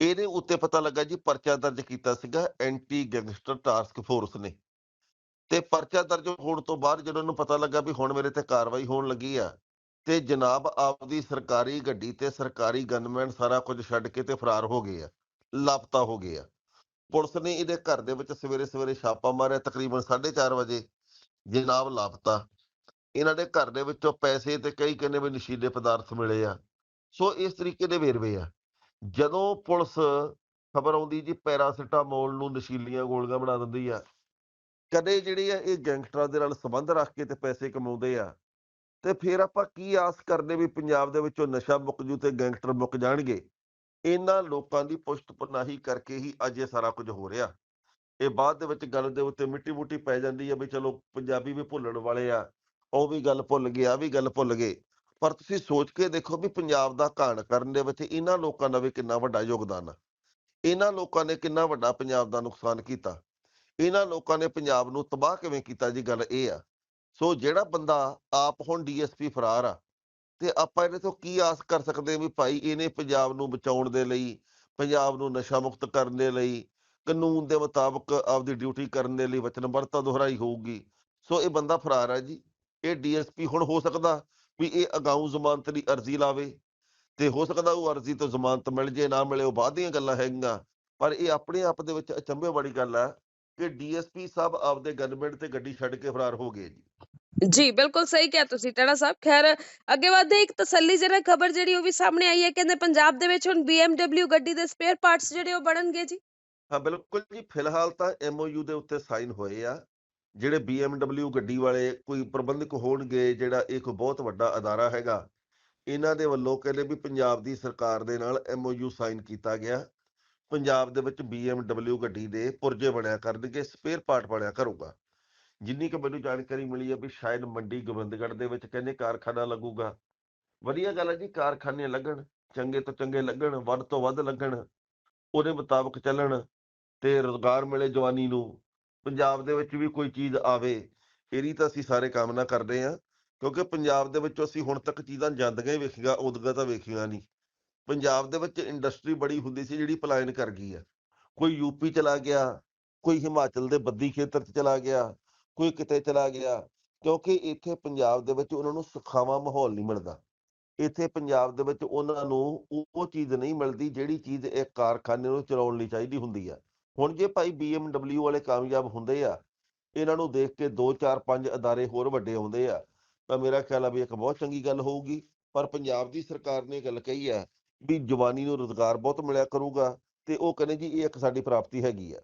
ਇਹਦੇ ਉੱਤੇ ਪਤਾ ਲੱਗਾ ਜੀ ਪਰਚਾ ਦਰਜ ਕੀਤਾ ਸੀਗਾ ਐਂਟੀ ਗੈਂਗਸਟਰ ਟਾਸਕ ਫੋਰਸ ਨੇ। ਤੇ ਪਰਚਾ ਦਰਜ ਹੋਣ ਤੋਂ ਬਾਅਦ ਜਦੋਂ ਉਹਨੂੰ ਪਤਾ ਲੱਗਾ ਵੀ ਹੁਣ ਮੇਰੇ ਤੇ ਕਾਰਵਾਈ ਹੋਣ ਲੱਗੀ ਆ, ਤੇ ਜਨਾਬ ਆਪਦੀ ਸਰਕਾਰੀ ਗੱਡੀ ਤੇ ਸਰਕਾਰੀ ਗਨਮੈਨ ਸਾਰਾ ਕੁਝ ਛੱਡ ਕੇ ਤੇ ਫਰਾਰ ਹੋ ਗਏ ਆ, ਲਾਪਤਾ ਹੋ ਗਏ ਆ। ਪੁਲਿਸ ਨੇ ਇਹਦੇ ਘਰ ਦੇ ਵਿੱਚ ਸਵੇਰੇ ਸਵੇਰੇ ਛਾਪਾ ਮਾਰਿਆ ਤਕਰੀਬਨ 4:30 ਵਜੇ, ਜਨਾਬ ਲਾਪਤਾ। ਇਹਨਾਂ ਦੇ ਘਰ ਦੇ ਵਿੱਚੋਂ ਪੈਸੇ ਤੇ ਕਈ ਕਹਿੰਦੇ ਵੀ ਨਸ਼ੀਲੇ ਪਦਾਰਥ ਮਿਲੇ ਆ। ਸੋ ਇਸ ਤਰੀਕੇ ਦੇ ਵੇਰਵੇ ਆ। ਜਦੋਂ ਪੁਲਿਸ ਖਬਰ ਆਉਂਦੀ ਜੀ ਪੈਰਾਸੀਟਾਮੋਲ ਨੂੰ ਨਸ਼ੀਲੀਆਂ ਗੋਲੀਆਂ ਬਣਾ ਦਿੰਦੀ ਆ ਕਦੇ ਜਿਹੜੇ ਆ, ਇਹ ਗੈਂਗਸਟਰਾਂ ਦੇ ਨਾਲ ਸੰਬੰਧ ਰੱਖ ਕੇ ਤੇ ਪੈਸੇ ਕਮਾਉਂਦੇ ਆ, ਤੇ ਫਿਰ ਆਪਾਂ ਕੀ ਆਸ ਕਰਦੇ ਵੀ ਪੰਜਾਬ ਦੇ ਵਿੱਚੋਂ ਨਸ਼ਾ ਮੁੱਕ ਜੂ ਤੇ ਗੈਂਗਸਟਰ ਮੁੱਕ ਜਾਣਗੇ? ਇਹਨਾਂ ਲੋਕਾਂ ਦੀ ਪੁਸ਼ਤ ਪਨਾਹੀ ਕਰਕੇ ਹੀ ਅੱਜ ਇਹ ਸਾਰਾ ਕੁਝ ਹੋ ਰਿਹਾ। ਇਹ ਬਾਅਦ ਦੇ ਵਿੱਚ ਗੱਲ ਦੇ ਉੱਤੇ ਮਿੱਟੀ ਮੁੱਟੀ ਪੈ ਜਾਂਦੀ ਹੈ ਵੀ ਚਲੋ ਪੰਜਾਬੀ ਵੀ ਭੁੱਲਣ ਵਾਲੇ ਆ, ਉਹ ਵੀ ਗੱਲ ਭੁੱਲ ਗਏ ਆ ਵੀ ਗੱਲ ਭੁੱਲ ਗਏ। ਪਰ ਤੁਸੀਂ ਸੋਚ ਕੇ ਦੇਖੋ ਵੀ ਪੰਜਾਬ ਦਾ ਘਾਣ ਕਰਨ ਦੇ ਵਿੱਚ ਇਹਨਾਂ ਲੋਕਾਂ ਦਾ ਵੀ ਕਿੰਨਾ ਵੱਡਾ ਯੋਗਦਾਨ ਆ। ਇਹਨਾਂ ਲੋਕਾਂ ਨੇ ਕਿੰਨਾ ਵੱਡਾ ਪੰਜਾਬ ਦਾ ਨੁਕਸਾਨ ਕੀਤਾ। ਇਹਨਾਂ ਲੋਕਾਂ ਨੇ ਪੰਜਾਬ ਨੂੰ ਤਬਾਹ ਕਿਵੇਂ ਕੀਤਾ ਜੀ? ਗੱਲ ਇਹ ਆ। ਸੋ ਜਿਹੜਾ ਬੰਦਾ ਆਪ ਹੁਣ ਡੀਐਸਪੀ ਫਰਾਰ ਆ ਤੇ ਆਪਾਂ ਇਹਦੇ ਤੋਂ ਕੀ ਆਸ ਕਰ ਸਕਦੇ ਹਾਂ ਵੀ ਭਾਈ ਇਹਨੇ ਪੰਜਾਬ ਨੂੰ ਬਚਾਉਣ ਦੇ ਲਈ, ਪੰਜਾਬ ਨੂੰ ਨਸ਼ਾ ਮੁਕਤ ਕਰਨ ਦੇ ਲਈ, ਕਾਨੂੰਨ ਦੇ ਮੁਤਾਬਕ ਆਪਦੀ ਡਿਊਟੀ ਕਰਨ ਦੇ ਲਈ ਵਚਨਬੱਧਤਾ ਦੁਹਰਾਈ ਹੋਊਗੀ। ਸੋ ਇਹ ਬੰਦਾ ਫਰਾਰ ਹੈ ਜੀ। ਇਹ ਡੀਐਸਪੀ ਹੁਣ ਹੋ ਸਕਦਾ ਵੀ ਇਹ ਅਗਾਊਂ ਜ਼ਮਾਨਤ ਦੀ ਅਰਜ਼ੀ ਲਾਵੇ ਤੇ ਹੋ ਸਕਦਾ ਉਹ ਅਰਜ਼ੀ ਤੋਂ ਜ਼ਮਾਨਤ ਮਿਲ ਜੇ, ਨਾ ਮਿਲੇ, ਉਹ ਬਾਅਦ ਦੀਆਂ ਗੱਲਾਂ ਹੈਗੀਆਂ। ਪਰ ਇਹ ਆਪਣੇ ਆਪ ਦੇ ਵਿੱਚ ਅਚੰਭੇ ਵਾਲੀ ਗੱਲ ਹੈ ਕਿ ਡੀਐਸਪੀ ਸਾਹਿਬ ਆਪਦੇ ਗਨਮੈਨ ਤੇ ਗੱਡੀ ਛੱਡ ਕੇ ਫਰਾਰ ਹੋ ਗਏ ਜੀ। ਜੀ ਬਿਲਕੁਲ ਸਹੀ ਕਿਹਾ ਤੁਸੀਂ ਟਣਾ ਸਾਹਿਬ। ਖੈਰ ਅੱਗੇ ਵਧਦੇ ਇੱਕ ਤਸੱਲੀਜਨਕ ਖਬਰ ਜਿਹੜੀ ਉਹ ਵੀ ਸਾਹਮਣੇ ਆਈ ਹੈ ਕਹਿੰਦੇ ਪੰਜਾਬ ਦੇ ਵਿੱਚ ਹੁਣ BMW ਗੱਡੀ ਦੇ ਸਪੇਅਰ ਪਾਰਟਸ ਜਿਹੜੇ ਉਹ ਬਣਨਗੇ ਜੀ। ਹਾਂ ਬਿਲਕੁਲ ਜੀ ਫਿਲਹਾਲ ਤਾਂ ਐਮਓਯੂ ਦੇ ਉੱਤੇ ਸਾਈਨ ਹੋਏ ਆ ਜਿਹੜੇ BMW ਗੱਡੀ ਵਾਲੇ ਕੋਈ ਪ੍ਰਬੰਧਕ ਹੋਣਗੇ ਜਿਹੜਾ ਇਹ ਕੋਈ ਬਹੁਤ ਵੱਡਾ ਅਦਾਰਾ ਹੈਗਾ ਇਹਨਾਂ ਦੇ ਵੱਲੋਂ ਕਹਿੰਦੇ ਵੀ ਪੰਜਾਬ ਦੀ ਸਰਕਾਰ ਦੇ ਨਾਲ ਐਮਓਯੂ ਸਾਈਨ ਕੀਤਾ ਗਿਆ। ਪੰਜਾਬ ਦੇ ਵਿੱਚ BMW ਗੱਡੀ ਦੇ ਪੁਰਜੇ ਬਣਿਆ ਕਰਨਗੇ ਸਪੇਅਰ ਪਾਰਟ ਬਣਿਆ ਕਰੂਗਾ। ਜਿੰਨੀ ਕੁ ਮੈਨੂੰ ਜਾਣਕਾਰੀ ਮਿਲੀ ਹੈ ਵੀ ਸ਼ਾਇਦ ਮੰਡੀ ਗੋਬਿੰਦਗੜ੍ਹ ਦੇ ਵਿੱਚ ਕਹਿੰਦੇ ਕਾਰਖਾਨਾ ਲੱਗੂਗਾ। ਵਧੀਆ ਗੱਲ ਹੈ ਜੀ, ਕਾਰਖਾਨੇ ਲੱਗਣ, ਚੰਗੇ ਤੋਂ ਚੰਗੇ ਲੱਗਣ, ਵੱਧ ਤੋਂ ਵੱਧ ਲੱਗਣ, ਉਹਦੇ ਮੁਤਾਬਕ ਚੱਲਣ ਤੇ ਰੁਜ਼ਗਾਰ ਮਿਲੇ ਜਵਾਨੀ ਨੂੰ। ਪੰਜਾਬ ਦੇ ਵਿੱਚ ਵੀ ਕੋਈ ਚੀਜ਼ ਆਵੇ, ਇਹਦੀ ਤਾਂ ਅਸੀਂ ਸਾਰੇ ਕਾਮਨਾ ਕਰਦੇ ਹਾਂ ਕਿਉਂਕਿ ਪੰਜਾਬ ਦੇ ਵਿੱਚੋਂ ਅਸੀਂ ਹੁਣ ਤੱਕ ਚੀਜ਼ਾਂ ਜਾਂਦੀਆਂ ਹੀ ਵੇਖੀਆਂ ਉਦਗਾ ਤਾਂ ਵੇਖੀਆਂ ਨਹੀਂ। ਪੰਜਾਬ ਦੇ ਵਿੱਚ ਇੰਡਸਟਰੀ ਬੜੀ ਹੁੰਦੀ ਸੀ ਜਿਹੜੀ ਪਲਾਇਨ ਕਰ ਗਈ ਆ। ਕੋਈ ਯੂਪੀ ਚਲਾ ਗਿਆ, ਕੋਈ ਹਿਮਾਚਲ ਦੇ ਬੱਦੀ ਖੇਤਰ 'ਚ ਚਲਾ ਗਿਆ, ਕੋਈ ਕਿਤੇ ਚਲਾ ਗਿਆ, ਕਿਉਂਕਿ ਇੱਥੇ ਪੰਜਾਬ ਦੇ ਵਿੱਚ ਉਹਨਾਂ ਨੂੰ ਸੁਖਾਵਾਂ ਮਾਹੌਲ ਨਹੀਂ ਮਿਲਦਾ। ਇੱਥੇ ਪੰਜਾਬ ਦੇ ਵਿੱਚ ਉਹਨਾਂ ਨੂੰ ਉਹ ਉਹ ਚੀਜ਼ ਨਹੀਂ ਮਿਲਦੀ ਜਿਹੜੀ ਚੀਜ਼ ਇੱਕ ਕਾਰਖਾਨੇ ਨੂੰ ਚਲਾਉਣ ਲਈ ਚਾਹੀਦੀ ਹੁੰਦੀ ਆ। ਹੁਣ ਜੇ ਭਾਈ BMW ਵਾਲੇ ਕਾਮਯਾਬ ਹੁੰਦੇ ਆ, ਇਹਨਾਂ ਨੂੰ ਦੇਖ ਕੇ 2 4 5 ਅਦਾਰੇ ਹੋਰ ਵੱਡੇ ਆਉਂਦੇ ਆ, ਤਾਂ ਮੇਰਾ ਖਿਆਲ ਆ ਵੀ ਇੱਕ ਬਹੁਤ ਚੰਗੀ ਗੱਲ ਹੋਊਗੀ। ਪਰ ਪੰਜਾਬ ਦੀ ਸਰਕਾਰ ਨੇ ਗੱਲ ਕਹੀ ਆ ਵੀ ਜਵਾਨੀ ਨੂੰ ਰੋਜ਼ਗਾਰ ਬਹੁਤ ਮਿਲਿਆ ਕਰੂਗਾ ਤੇ ਉਹ ਕਹਿੰਦੇ ਜੀ ਇਹ ਇੱਕ ਸਾਡੀ ਪ੍ਰਾਪਤੀ ਹੈਗੀ ਆ।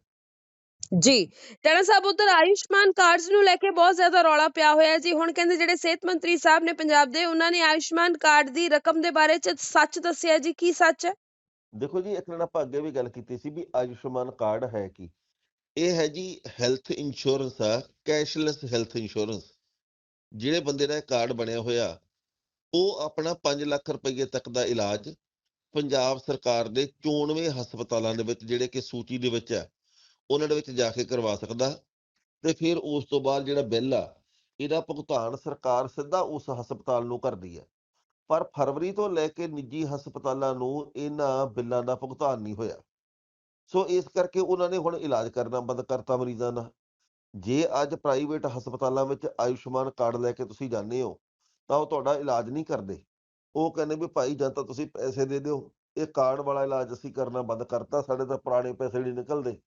ਜੀ ਟਣਾ ਸਾਹਿਬ ਉਧਰ ਆਯੁਸ਼ਮਾਨ ਕਾਰਡਸ ਨੂੰ ਲੈ ਕੇ ਬਹੁਤ ਜ਼ਿਆਦਾ ਰੌਲਾ ਪਿਆ ਹੋਇਆ ਜੀ। ਹੁਣ ਕਹਿੰਦੇ ਜਿਹੜੇ ਸਿਹਤ ਮੰਤਰੀ ਸਾਹਿਬ ਨੇ ਪੰਜਾਬ ਦੇ ਉਹਨਾਂ ਨੇ ਆਯੁਸ਼ਮਾਨ ਕਾਰਡ ਦੀ ਰਕਮ ਦੇ ਬਾਰੇ ਚ ਸੱਚ ਦੱਸਿਆ ਜੀ। ਕੀ ਸੱਚ ਹੈ? ਦੇਖੋ ਜੀ ਇੱਕ ਦਿਨ ਆਪਾਂ ਅੱਗੇ ਵੀ ਗੱਲ ਕੀਤੀ ਸੀ ਵੀ ਆਯੁਸ਼ਮਾਨ ਕਾਰਡ ਹੈ ਕੀ? ਇਹ ਹੈ ਜੀ ਹੈਲਥ ਇੰਸ਼ੋਰੈਂਸ ਆ ਕੈਸ਼ਲੈਸ ਹੈਲਥ ਇੰਸ਼ੋਰੈਂਸ। ਜਿਹੜੇ ਬੰਦੇ ਦਾ ਕਾਰਡ ਬਣਿਆ ਹੋਇਆ ਉਹ ਆਪਣਾ 5 ਲੱਖ ਰੁਪਏ ਤੱਕ ਦਾ ਇਲਾਜ ਪੰਜਾਬ ਸਰਕਾਰ ਦੇ 94 ਹਸਪਤਾਲਾਂ ਦੇ ਵਿੱਚ ਜਿਹੜੇ ਕਿ ਸੂਚੀ ਦੇ ਵਿੱਚ ਹੈ, ਉਹਨਾਂ ਦੇ ਵਿੱਚ ਜਾ ਕੇ ਕਰਵਾ ਸਕਦਾ ਤੇ ਫਿਰ ਉਸ ਤੋਂ ਬਾਅਦ ਜਿਹੜਾ ਬਿੱਲ ਆ, ਇਹਦਾ ਭੁਗਤਾਨ ਸਰਕਾਰ ਸਿੱਧਾ ਉਸ ਹਸਪਤਾਲ ਨੂੰ ਕਰਦੀ ਹੈ। ਪਰ ਫਰਵਰੀ ਤੋਂ ਲੈ ਕੇ ਨਿੱਜੀ ਹਸਪਤਾਲਾਂ ਨੂੰ ਇਹਨਾਂ ਬਿੱਲਾਂ ਦਾ ਭੁਗਤਾਨ ਨਹੀਂ ਹੋਇਆ। ਸੋ ਇਸ ਕਰਕੇ ਉਹਨਾਂ ਨੇ ਹੁਣ ਇਲਾਜ ਕਰਨਾ ਬੰਦ ਕਰਤਾ ਮਰੀਜ਼ਾਂ ਦਾ। ਜੇ ਅੱਜ ਪ੍ਰਾਈਵੇਟ ਹਸਪਤਾਲਾਂ ਵਿੱਚ ਆਯੁਸ਼ਮਾਨ ਕਾਰਡ ਲੈ ਕੇ ਤੁਸੀਂ ਜਾਂਦੇ ਹੋ, ਤਾਂ ਉਹ ਤੁਹਾਡਾ ਇਲਾਜ ਨਹੀਂ ਕਰਦੇ। ਉਹ ਕਹਿੰਦੇ ਵੀ ਭਾਈ ਜਾਂ ਤਾਂ ਤੁਸੀਂ ਪੈਸੇ ਦੇ ਦਿਓ, ਇਹ ਕਾਰਡ ਵਾਲਾ ਇਲਾਜ ਅਸੀਂ ਕਰਨਾ ਬੰਦ ਕਰਤਾ, ਸਾਡੇ ਤਾਂ ਪੁਰਾਣੇ ਪੈਸੇ ਨਹੀਂ ਨਿਕਲਦੇ।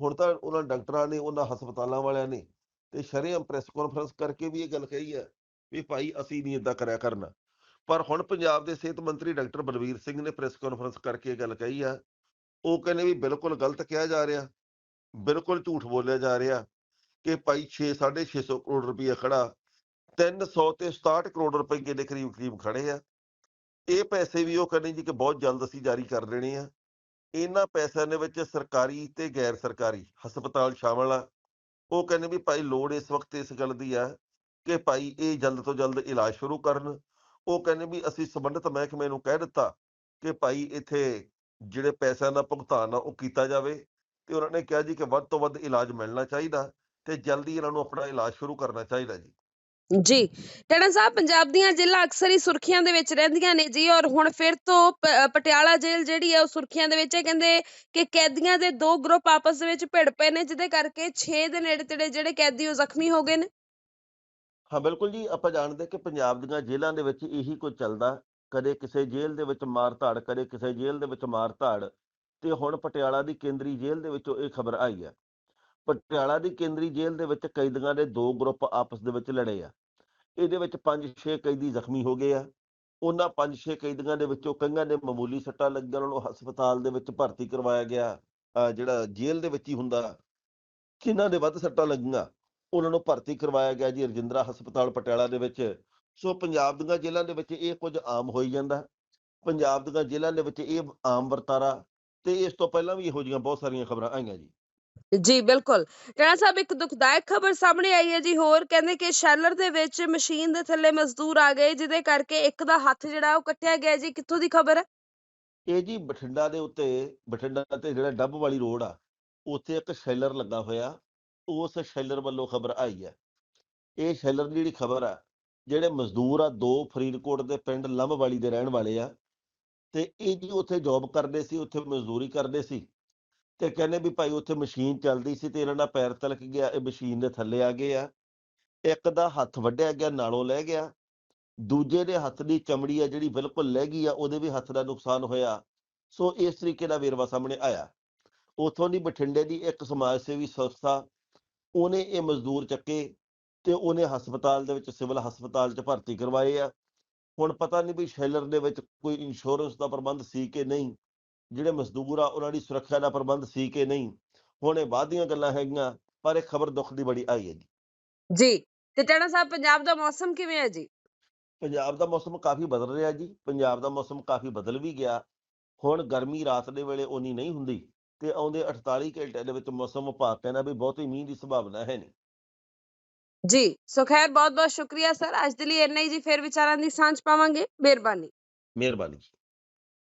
ਹੁਣ ਤਾਂ ਉਹਨਾਂ ਡਾਕਟਰਾਂ ਨੇ, ਉਹਨਾਂ ਹਸਪਤਾਲਾਂ ਵਾਲਿਆਂ ਨੇ ਤੇ ਸ਼ਰੇਆਮ ਪ੍ਰੈਸ ਕਾਨਫਰੰਸ ਕਰਕੇ ਵੀ ਇਹ ਗੱਲ ਕਹੀ ਹੈ ਵੀ ਭਾਈ ਅਸੀਂ ਨਹੀਂ ਇਦਾਂ ਕਰਿਆ ਕਰਨਾ। ਪਰ ਹੁਣ ਪੰਜਾਬ ਦੇ ਸਿਹਤ ਮੰਤਰੀ ਡਾਕਟਰ ਬਲਵੀਰ ਸਿੰਘ ਨੇ ਪ੍ਰੈਸ ਕਾਨਫਰੰਸ ਕਰਕੇ ਇਹ ਗੱਲ ਕਹੀ ਆ। ਉਹ ਕਹਿੰਦੇ ਵੀ ਬਿਲਕੁਲ ਗਲਤ ਕਿਹਾ ਜਾ ਰਿਹਾ, ਬਿਲਕੁਲ ਝੂਠ ਬੋਲਿਆ ਜਾ ਰਿਹਾ ਕਿ ਭਾਈ 6 650 ਕਰੋੜ ਰੁਪਏ ਖੜਾ 300 ਤੇ 67 ਕਰੋੜ ਰੁਪਏ ਦੇ ਕਰੀਬ ਕਰੀਬ ਖੜੇ ਆ। ਇਹ ਪੈਸੇ ਵੀ ਉਹ ਕਹਿੰਦੇ ਜੀ ਕਿ ਬਹੁਤ ਜਲਦ ਅਸੀਂ ਜਾਰੀ ਕਰ ਦੇਣੇ ਆ। ਇਹਨਾਂ ਪੈਸਿਆਂ ਦੇ ਵਿੱਚ ਸਰਕਾਰੀ ਤੇ ਗੈਰ ਸਰਕਾਰੀ ਹਸਪਤਾਲ ਸ਼ਾਮਲ ਆ। ਉਹ ਕਹਿੰਦੇ ਵੀ ਭਾਈ ਲੋੜ ਇਸ ਵਕਤ ਇਸ ਗੱਲ ਦੀ ਆ ਕਿ ਭਾਈ ਇਹ ਜਲਦ ਤੋਂ ਜਲਦ ਇਲਾਜ ਸ਼ੁਰੂ ਕਰਨ। ਉਹ ਕਹਿੰਦੇ ਵੀ ਅਸੀਂ ਸੰਬੰਧਿਤ ਮਹਿਕਮੇ ਨੂੰ ਕਹਿ ਦਿੱਤਾ ਕਿ ਭਾਈ ਇੱਥੇ ਜਿਹੜੇ ਪੈਸਿਆਂ ਦਾ ਭੁਗਤਾਨ ਆ ਉਹ ਕੀਤਾ ਜਾਵੇ ਤੇ ਉਹਨਾਂ ਨੇ ਕਿਹਾ ਜੀ ਕਿ ਵੱਧ ਤੋਂ ਵੱਧ ਇਲਾਜ ਮਿਲਣਾ ਚਾਹੀਦਾ ਤੇ ਜਲਦੀ ਇਹਨਾਂ ਨੂੰ ਆਪਣਾ ਇਲਾਜ ਸ਼ੁਰੂ ਕਰਨਾ ਚਾਹੀਦਾ ਜੀ। ਜੀ। ਟਣਾ ਸਾਹਿਬ, ਪੰਜਾਬ ਦੀਆਂ ਜੇਲ੍ਹਾਂ ਅਕਸਰ ਹੀ ਸੁਰਖੀਆਂ ਦੇ ਵਿੱਚ ਰਹਿੰਦੀਆਂ ਨੇ ਜੀ ਔਰ ਹੁਣ ਫਿਰ ਤੋਂ ਪਟਿਆਲਾ ਜੇਲ੍ਹ ਜਿਹੜੀ ਹੈ ਉਹ ਸੁਰਖੀਆਂ ਦੇ ਵਿੱਚ ਹੈ। ਕਹਿੰਦੇ ਕਿ ਕੈਦੀਆਂ ਦੇ ਦੋ ਗਰੁੱਪ ਆਪਸ ਦੇ ਵਿੱਚ ਭਿੜ ਪਏ ਨੇ, ਜਿਹਦੇ ਕਰਕੇ 6 ਦੇ ਨੇੜੇ ਤੇੜੇ ਜਿਹੜੇ ਕੈਦੀ ਉਹ ਜ਼ਖਮੀ ਹੋ ਗਏ ਨੇ। ਹਾਂ, ਬਿਲਕੁਲ ਜੀ। ਆਪਾਂ ਜਾਣਦੇ ਕਿ ਪੰਜਾਬ ਦੀਆਂ ਜੇਲ੍ਹਾਂ ਦੇ ਵਿੱਚ ਇਹੀ ਕੁਝ ਚੱਲਦਾ। ਕਦੇ ਕਿਸੇ ਜੇਲ੍ਹ ਦੇ ਵਿੱਚ ਮਾਰ ਧਾੜ ਕਦੇ ਕਿਸੇ ਜੇਲ੍ਹ ਦੇ ਵਿੱਚ ਮਾਰ ਧਾੜ ਤੇ ਹੁਣ ਪਟਿਆਲਾ ਦੀ ਕੇਂਦਰੀ ਜੇਲ੍ਹ ਦੇ ਵਿੱਚੋਂ ਇਹ ਖਬਰ ਆਈ ਹੈ। ਪਟਿਆਲਾ ਦੀ ਕੇਂਦਰੀ ਜੇਲ੍ਹ ਦੇ ਵਿੱਚ ਕੈਦੀਆਂ ਦੇ ਦੋ ਗਰੁੱਪ ਆਪਸ ਦੇ ਵਿੱਚ ਲੜੇ ਆ। ਇਹਦੇ ਵਿੱਚ 5-6 ਕੈਦੀ ਜ਼ਖਮੀ ਹੋ ਗਏ ਆ। ਉਹਨਾਂ 5-6 ਕੈਦੀਆਂ ਦੇ ਵਿੱਚੋਂ ਕਈਆਂ ਦੇ ਮਾਮੂਲੀ ਸੱਟਾਂ ਲੱਗੀਆਂ ਉਹਨਾਂ ਨੂੰ ਹਸਪਤਾਲ ਦੇ ਵਿੱਚ ਭਰਤੀ ਕਰਵਾਇਆ ਗਿਆ। ਜਿਹੜਾ ਜੇਲ੍ਹ ਦੇ ਵਿੱਚ ਹੀ ਹੁੰਦਾ ਜਿਨ੍ਹਾਂ ਦੇ ਵੱਧ ਸੱਟਾਂ ਲੱਗੀਆਂ, ਉਹਨਾਂ ਨੂੰ ਭਰਤੀ ਕਰਵਾਇਆ ਗਿਆ ਜੀ ਰਜਿੰਦਰਾ ਹਸਪਤਾਲ ਪਟਿਆਲਾ ਦੇ ਵਿੱਚ। ਸੋ ਪੰਜਾਬ ਦੀਆਂ ਜੇਲ੍ਹਾਂ ਦੇ ਵਿੱਚ ਇਹ ਕੁਝ ਆਮ ਹੋਈ ਜਾਂਦਾ। ਪੰਜਾਬ ਦੀਆਂ ਜੇਲ੍ਹਾਂ ਦੇ ਵਿੱਚ ਇਹ ਆਮ ਵਰਤਾਰਾ ਤੇ ਇਸ ਤੋਂ ਪਹਿਲਾਂ ਵੀ ਇਹੋ ਜਿਹੀਆਂ ਬਹੁਤ ਸਾਰੀਆਂ ਖਬਰਾਂ ਆਈਆਂ ਜੀ। ਜੀ, ਬਿਲਕੁਲ। ਟਾਣਾ ਸਾਹਿਬ, ਇੱਕ ਦੁਖਦਾਇਕ ਖਬਰ ਸਾਹਮਣੇ ਆਈ ਹੈ ਜੀ। ਹੋਰ ਕਹਿੰਦੇ ਕਿ ਸ਼ੈਲਰ ਦੇ ਵਿੱਚ ਮਸ਼ੀਨ ਦੇ ਥੱਲੇ ਮਜ਼ਦੂਰ ਆ ਗਏ, ਜਿਹਦੇ ਕਰਕੇ ਇੱਕ ਦਾ ਹੱਥ ਜਿਹੜਾ ਉਹ ਕੱਟਿਆ ਗਿਆ ਜੀ। ਕਿੱਥੋਂ ਦੀ ਖਬਰ? ਹੈ ਇਹ ਜੀ ਬਠਿੰਡਾ ਦੇ ਉੱਤੇ, ਬਠਿੰਡਾ ਤੇ ਜਿਹੜਾ ਡੱਬ ਵਾਲੀ ਰੋਡ ਆ, ਉੱਥੇ ਇੱਕ ਸ਼ੈਲਰ ਲੱਗਾ ਹੋਇਆ। ਉਸ ਸ਼ੈਲਰ ਵੱਲੋਂ ਖਬਰ ਆਈ ਹੈ। ਇਹ ਸ਼ੈਲਰ ਦੀ ਜਿਹੜੀ ਖਬਰ ਆ, ਜਿਹੜੇ ਮਜ਼ਦੂਰ ਆ, ਦੋ ਫਰੀਦਕੋਟ ਦੇ ਪਿੰਡ ਲੰਮਵਾਲੀ ਦੇ ਰਹਿਣ ਵਾਲੇ ਆ। ਤੇ ਇਹ ਜੀ ਉੱਥੇ ਜੌਬ ਕਰਦੇ ਸੀ, ਉੱਥੇ ਮਜ਼ਦੂਰੀ ਕਰਦੇ ਸੀ। ਤੇ ਕਹਿੰਦੇ ਵੀ ਭਾਈ ਉੱਥੇ ਮਸ਼ੀਨ ਚੱਲਦੀ ਸੀ ਤੇ ਇਹਨਾਂ ਦਾ ਪੈਰ ਤਲਕ ਗਿਆ, ਇਹ ਮਸ਼ੀਨ ਦੇ ਥੱਲੇ ਆ ਗਏ ਆ। ਇੱਕ ਦਾ ਹੱਥ ਵੱਢਿਆ ਗਿਆ, ਨਾਲੋਂ ਲੈ ਗਿਆ। ਦੂਜੇ ਦੇ ਹੱਥ ਦੀ ਚਮੜੀ ਆ ਜਿਹੜੀ ਬਿਲਕੁਲ ਲਹਿ ਗਈ ਆ, ਉਹਦੇ ਵੀ ਹੱਥ ਦਾ ਨੁਕਸਾਨ ਹੋਇਆ। ਸੋ ਇਸ ਤਰੀਕੇ ਦਾ ਵੇਰਵਾ ਸਾਹਮਣੇ ਆਇਆ। ਉਥੋਂ ਦੀ ਬਠਿੰਡੇ ਦੀ ਇੱਕ ਸਮਾਜ ਸੇਵੀ ਸੰਸਥਾ, ਉਹਨੇ ਇਹ ਮਜ਼ਦੂਰ ਚੱਕੇ ਤੇ ਉਹਨੇ ਹਸਪਤਾਲ ਦੇ ਵਿੱਚ ਸਿਵਲ ਹਸਪਤਾਲ 'ਚ ਭਰਤੀ ਕਰਵਾਏ ਆ। ਹੁਣ ਪਤਾ ਨਹੀਂ ਵੀ ਸ਼ੈਲਰ ਦੇ ਵਿੱਚ ਕੋਈ ਇੰਸ਼ੋਰੈਂਸ ਦਾ ਪ੍ਰਬੰਧ ਸੀ ਕਿ ਨਹੀਂ। ਜਿਹੜੇ ਮਜ਼ਦੂਰ ਆ ਉਹਨਾਂ ਦੀ ਸੁਰੱਖਿਆ ਦਾ ਪ੍ਰਬੰਧ ਸੀ ਕਿ ਨਹੀਂ? ਹੁਣ ਇਹ ਬਾਅਦ ਦੀਆਂ ਗੱਲਾਂ ਹੈਗੀਆਂ ਪਰ ਇਹ ਖਬਰ ਦੁੱਖ ਦੀ ਬੜੀ ਆਈ ਹੈ ਜੀ ਜੀ ਤੇ ਟਾਣਾ ਸਾਹਿਬ ਪੰਜਾਬ ਦਾ ਮੌਸਮ ਕਿਵੇਂ ਹੈ ਜੀ? ਪੰਜਾਬ ਦਾ ਮੌਸਮ ਕਾਫੀ ਬਦਲ ਰਿਹਾ ਜੀ। ਪੰਜਾਬ ਦਾ ਮੌਸਮ ਕਾਫੀ ਬਦਲ ਵੀ ਗਿਆ। ਹੁਣ ਗਰਮੀ ਰਾਤ ਦੇ ਵੇਲੇ ਉਨੀ ਨਹੀਂ ਹੁੰਦੀ ਤੇ ਆਉਂਦੇ 48 ਘੰਟੇ ਦੇ ਵਿੱਚ ਮੌਸਮ ਵਿਭਾਗ ਕਹਿੰਦਾ ਵੀ ਬਹੁਤੀ ਮੀਂਹ ਦੀ ਸੰਭਾਵਨਾ ਹੈ ਨਹੀਂ। ਜੀ ਸੋ ਖੈਰ ਬਹੁਤ ਬਹੁਤ ਸ਼ੁਕਰੀਆ ਸਰ। ਅੱਜ ਦੇ ਲਈ ਇੰਨਾ ਹੀ ਜੀ। ਫਿਰ ਵਿਚਾਰਾਂ ਦੀ ਸਾਂਝ ਪਾਵਾਂਗੇ। ਮਿਹਰਬਾਨੀ। ਮਿਹਰਬਾਨੀ ਜੀ।